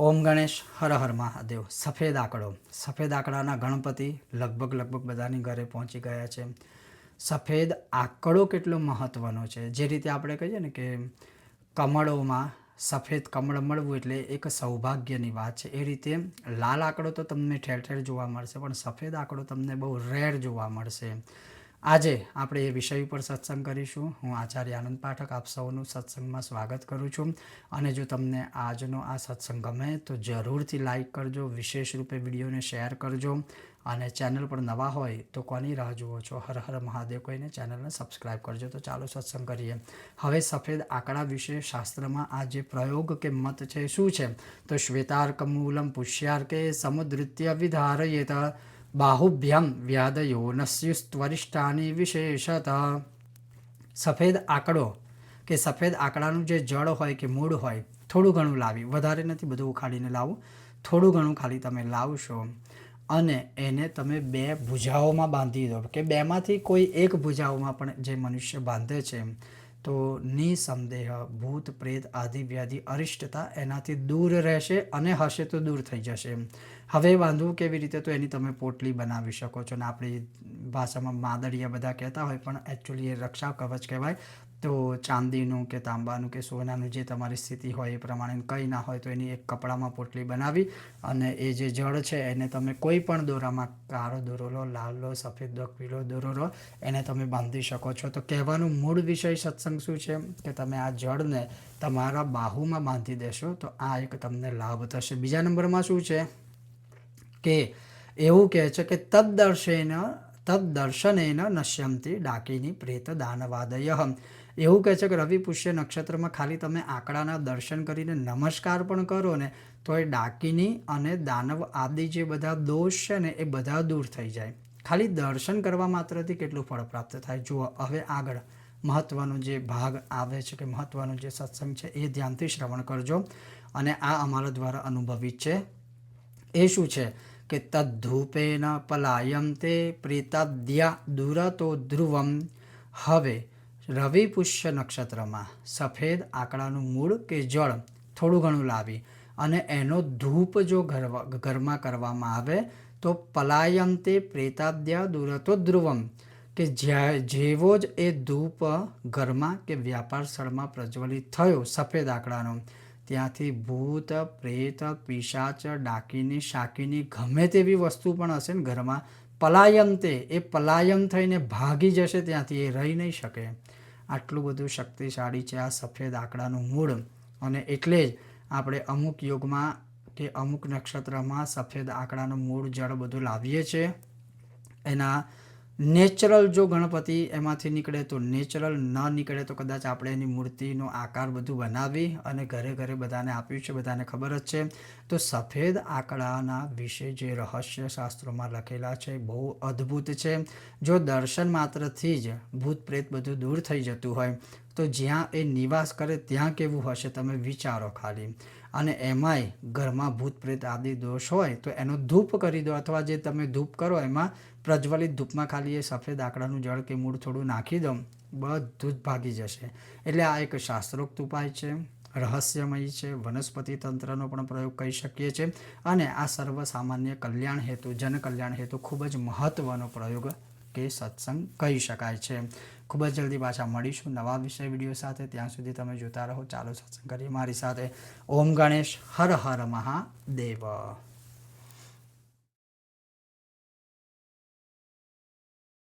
ઓમ ગણેશ, હર હર મહાદેવ. સફેદ આંકડો. સફેદ આંકડાના ગણપતિ લગભગ લગભગ બધાની ઘરે પહોંચી ગયા છે. સફેદ આંકડો કેટલો મહત્ત્વનો છે? જે રીતે આપણે કહીએ ને કે કમળોમાં સફેદ કમળ મળવું એટલે એક સૌભાગ્યની વાત છે. એ રીતે લાલ આંકડો તો તમને ઠેર ઠેર જોવા મળશે, પણ સફેદ આંકડો તમને બહુ રેર જોવા મળશે. આજે આપણે એ વિષય ઉપર સત્સંગ કરીશું. હું આચાર્ય આનંદ પાઠક આપ સૌનું સત્સંગમાં સ્વાગત કરું છું. અને જો તમને આજનો આ સત્સંગ ગમે તો જરૂરથી લાઈક કરજો, વિશેષ રૂપે વિડીયોને શેર કરજો. અને ચેનલ પર નવા હોય તો કોની રાહ જુઓ છો? હર હર મહાદેવ કોઈને ચેનલને સબસ્ક્રાઈબ કરજો. તો ચાલો સત્સંગ કરીએ. હવે સફેદ આંકડા વિશે શાસ્ત્રમાં આ જે પ્રયોગ કે મત છે, શું છે? તો શ્વેતાર્ક મૂલમ પુષ્યાર્કે સમુદ્રિત્ય વિધારયેત. બાહુભ્યમ વ્યાદયોનસ્યુસ્ત્વરિષ્ઠાની વિશેષતા સફેદ આંકડો કે સફેદ આંકડાનું જે જળ હોય કે મૂળ હોય, થોડું ઘણું લાવી. વધારે નથી, બધું ઉખાડીને લાવો. થોડું ઘણું ખાલી તમે લાવશો અને એને તમે બે ભુજાઓમાં બાંધી દો. કે બેમાંથી કોઈ એક ભુજાઓમાં પણ જે મનુષ્ય બાંધે છે તો નિસંદેહ, ભૂત, પ્રેત, આદિ, વ્યાધિ, અરિષ્ટતા એનાથી દૂર રહેશે અને હશે તો દૂર થઈ જશે. હવે બાંધવું કેવી રીતે? તો એની તમે પોટલી બનાવી શકો છો. ને આપણી ભાષામાં માદડિયા બધા કહેતા હોય, પણ એકચ્યુઅલી એ રક્ષા કવચ કહેવાય. તો ચાંદીનું કે તાંબાનું કે સોનાનું જે તમારી સ્થિતિ હોય એ પ્રમાણે કંઈ ના હોય તો એની એક કપડામાં પોટલી બનાવી અને એ જે જળ છે એને તમે કોઈ પણ દોરામાં કાળો દોરો લો, લાલ લો, સફેદ દો પીળો દોરો લો, એને તમે બાંધી શકો છો. તો કહેવાનું મૂળ વિષય સત્સંગ શું છે? કે તમે આ જળને તમારા બાહુમાં બાંધી દેશો તો આ એક તમને લાભ થશે. બીજા નંબરમાં શું છે? કે એવું કહે છે કે તદ્દર્શેન, તદ્દર્શનેન નશ્યંતી ડાકીની પ્રેત દાનવાદય. એવું કહે છે કે રવિ પુષ્ય નક્ષત્રમાં ખાલી તમે આંકડાના દર્શન કરીને નમસ્કાર પણ કરો ને તો એ ડાકીની અને દાનવ આદિ જે બધા દોષ છે ને, એ બધા દૂર થઈ જાય. ખાલી દર્શન કરવા માત્રથી કેટલું ફળ પ્રાપ્ત થાય? જુઓ, હવે આગળ મહત્ત્વનો જે ભાગ આવે છે કે મહત્ત્વનો જે સત્સંગ છે, એ ધ્યાનથી શ્રવણ કરજો. અને આ અમારા દ્વારા અનુભવિત છે. એ શું છે? કે તદ્ધૂપેન પલાયમ તે પ્રેતાદ્યા દુરતો ધ્રુવમ. હવે રવિ પુષ્ય નક્ષત્રમાં સફેદ આંકડાનું મૂળ કે જળ થોડું ઘણું લાવી અને એનો ધૂપ જો ઘર ઘરમાં કરવામાં આવે, તો પલાયમ તે પ્રેતાદ્યા દુરતો ધ્રુવમ, કે જેવો જ એ ધૂપ ઘરમાં કે વ્યાપાર સ્થળમાં પ્રજ્વલિત થયો સફેદ આંકડાનો. ત્યાંથી ભૂત, પ્રેત, પિશાચ, ડાકીની, શાકીની ગમે તેવી વસ્તુ પણ હશે ને ઘરમાં પલાયન તે એ પલાયમ થઈને ભાગી જશે ત્યાંથી એ રહી નહીં શકે. આટલું બધું શક્તિશાળી છે આ સફેદ આંકડાનું મૂળ. અને એટલે જ આપણે અમુક યુગમાં કે અમુક નક્ષત્રમાં સફેદ આંકડાનું મૂળ જળ બધું લાવીએ છીએ. એના નેચરલ જો ગણપતિ એમાંથી નીકળે તો નેચરલ, ન નીકળે તો કદાચ આપણે એની મૂર્તિનો આકાર બધું બનાવી અને ઘરે ઘરે બધાને આપ્યું છે, બધાને ખબર જ છે. તો સફેદ આંકડાના વિશે જે રહસ્ય શાસ્ત્રોમાં લખેલા છે બહુ અદ્ભુત છે. જો દર્શન માત્રથી જ ભૂત પ્રેત બધું દૂર થઈ જતું હોય, તો જ્યાં એ નિવાસ કરે ત્યાં કેવું હશે તમે વિચારો ખાલી. અને એમાંય ઘરમાં ભૂત પ્રેત આદિ દોષ હોય તો એનો ધૂપ કરી દો અથવા જે તમે ધૂપ કરો એમાં પ્રજ્વલિત ધૂપમાં ખાલી એ સફેદ આંકડાનું જળ કે મૂળ થોડું નાખી દો, બધું જ ભાગી જશે. એટલે આ એક શાસ્ત્રોક્ત ઉપાય છે. રહસ્યમય છે. વનસ્પતિ તંત્રનો પણ પ્રયોગ કરી શકીએ છીએ. અને આ સર્વસામાન્ય કલ્યાણ હેતુ જન કલ્યાણ હેતુ ખૂબ જ મહત્ત્વનો પ્રયોગ કે સત્સંગ કહી શકાય છે. ખૂબ જ જલ્દી પાછા મળીશું નવા વિષય વીડિયો સાથે. ત્યાં સુધી તમે જોતા રહો. ચાલો સત્સંગ કરીએ મારી સાથે. ઓમ ગણેશ. હર હર મહાદેવ.